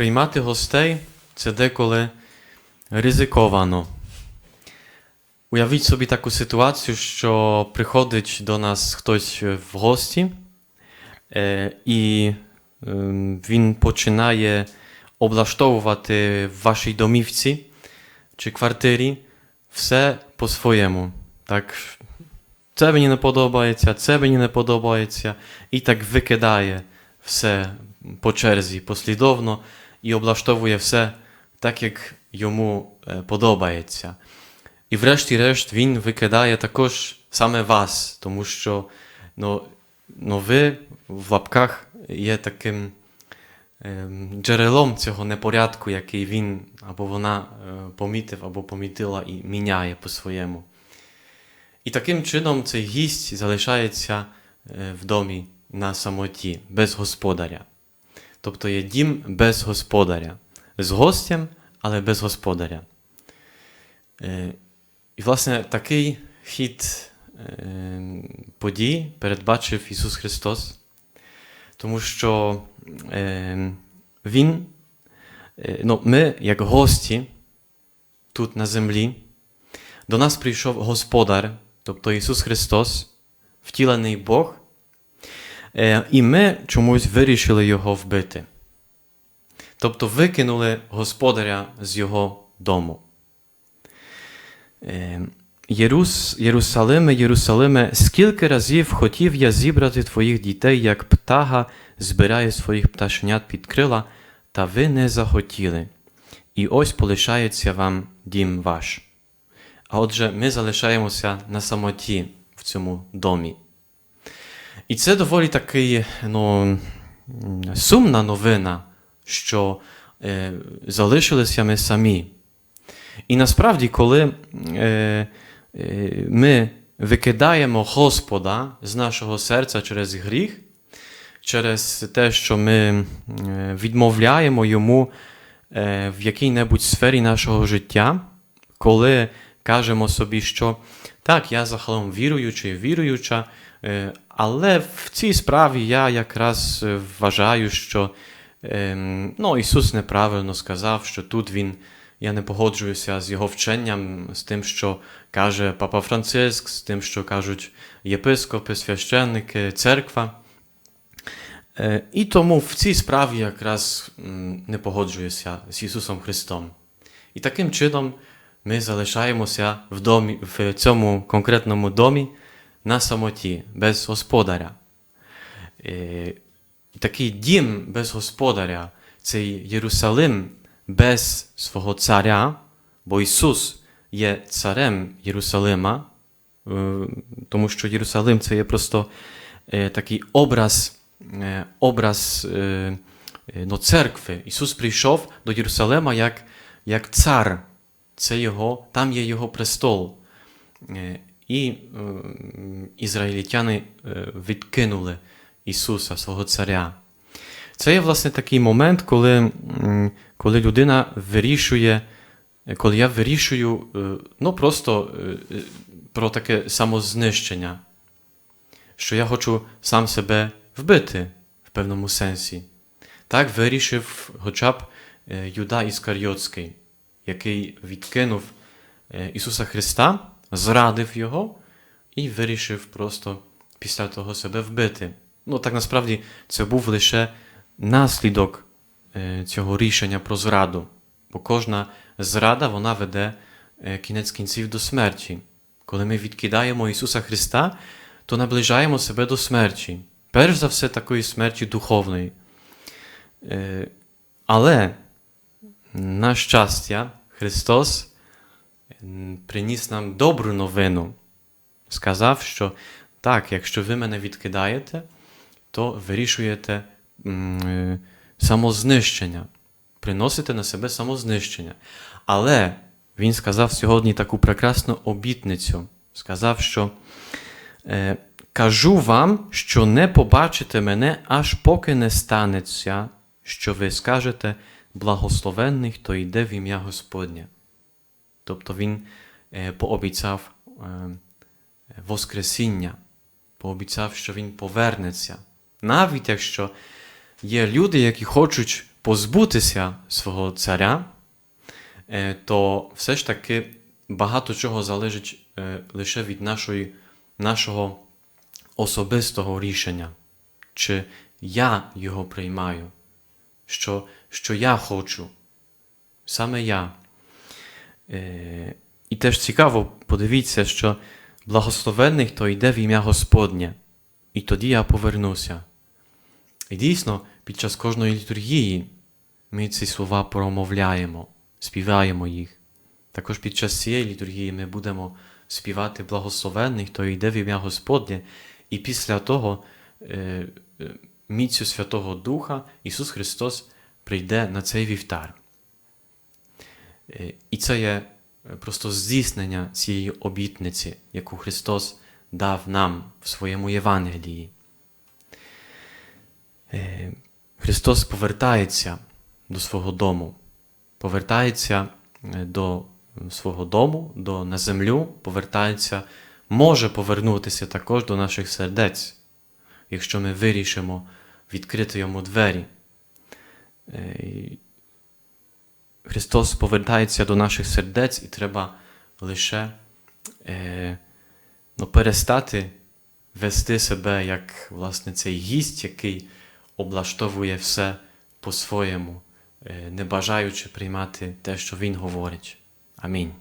Приймати гостей це деколи ризиковано. Уявіть собі таку ситуацію, що приходить до нас хтось в гості, е, і ем, він починає облаштовувати в вашій домівці чи квартирі все по-своєму. Так, це мені не подобається, це мені не подобається, і так викидає все по черзі послідовно і облаштовує все так, як йому е, подобається. І врешті-решт він викидає також саме вас, тому що ну, ну, ви в лапках є таким ем, джерелом цього непорядку, який він або вона е, помітив, або помітила і міняє по-своєму. І таким чином цей гість залишається е, в домі на самоті, без господаря. Тобто є дім без господаря, з гостем, але без господаря. Е, І, власне, такий хід е, подій передбачив Ісус Христос, тому що е, Він, ну, ми, як гості тут на землі, до нас прийшов Господар, тобто Ісус Христос, втілений Бог, і ми чомусь вирішили Його вбити. Тобто викинули Господаря з Його дому. Е, Єрус, Єрусалиме, Єрусалиме, скільки разів хотів я зібрати твоїх дітей, як птага збирає своїх пташенят під крила, та ви не захотіли. І ось полишається вам дім ваш. А отже, ми залишаємося на самоті в цьому домі. І це доволі такий ну, сумна новина, що е, залишилися ми самі. І насправді, коли е, е, ми викидаємо Господа з нашого серця через гріх, через те, що ми е, відмовляємо йому е, в якій-небудь сфері нашого життя, коли кажемо собі, що так, я загалом віруючий, віруюча, е, але в цій справі я якраз е, вважаю, що ем, ну, Ісус неправильно сказав, що тут Він. Я не погоджуюся з його вченням, з тим, що каже Папа Франциск, з тим, що кажуть єпископи, священники, церква. Е, І тому в цій справі якраз не погоджуюся з Ісусом Христом. І таким чином ми залишаємося в, домі, в цьому конкретному домі на самоті, без господаря. Е, Такий дім без господаря, цей Єрусалим без свого царя, бо Ісус є царем Єрусалима, е, тому що Єрусалим це є просто е, такий образ, образ ну, церкви. Ісус прийшов до Єрусалима як, як цар. Це його, Там є Його престол. Е, І е, ізраїльтяни е, відкинули Ісуса, свого царя. Це є, власне, такий момент, коли, коли людина вирішує, коли я вирішую е, ну, просто е, е, про таке самознищення, що я хочу сам себе вбити в певному сенсі. Так вирішив хоча б е, Юда Іскарйотський, який відкинув е, Ісуса Христа, зрадив Його і вирішив просто після того себе вбити. Ну, так насправді це був лише наслідок е, цього рішення про зраду. Бо кожна зрада вона веде е, кінець кінців до смерті. Коли ми відкидаємо Ісуса Христа, то наближаємо себе до смерті. Перш за все, такої смерті духовної. Е, Але, на щастя, Христос приніс нам добру новину. Сказав, що так, якщо ви мене відкидаєте, то вирішуєте е, самознищення, приносите на себе самознищення. Але він сказав сьогодні таку прекрасну обітницю. Сказав, що е, кажу вам, що не побачите мене, аж поки не станеться, що ви скажете благословенний, хто йде в ім'я Господнє. Тобто він е, пообіцяв е, Воскресіння, пообіцяв, що він повернеться. Навіть якщо є люди, які хочуть позбутися свого царя, е, то все ж таки багато чого залежить лише від нашої, нашого особистого рішення, чи я його приймаю, що, що я хочу, саме я. Е, І теж цікаво, подивіться, що благословенний, хто йде в ім'я Господнє, і тоді я повернуся. І дійсно, під час кожної літургії ми ці слова промовляємо, співаємо їх. Також під час цієї літургії ми будемо співати благословенний, хто йде в ім'я Господнє, і після того е, е, міцю Святого Духа Ісус Христос прийде на цей вівтар. Е, І це є просто здійснення цієї обітниці, яку Христос дав нам в своєму Євангелії. Е, Христос повертається до свого дому, повертається е, до свого дому, до, на землю, повертається, може повернутися також до наших сердець, якщо ми вирішимо відкрити йому двері. Христос повертається до наших сердець, і треба лише е, ну, перестати вести себе як власне цей гість, який облаштовує все по-своєму, е, не бажаючи приймати те, що Він говорить. Амінь.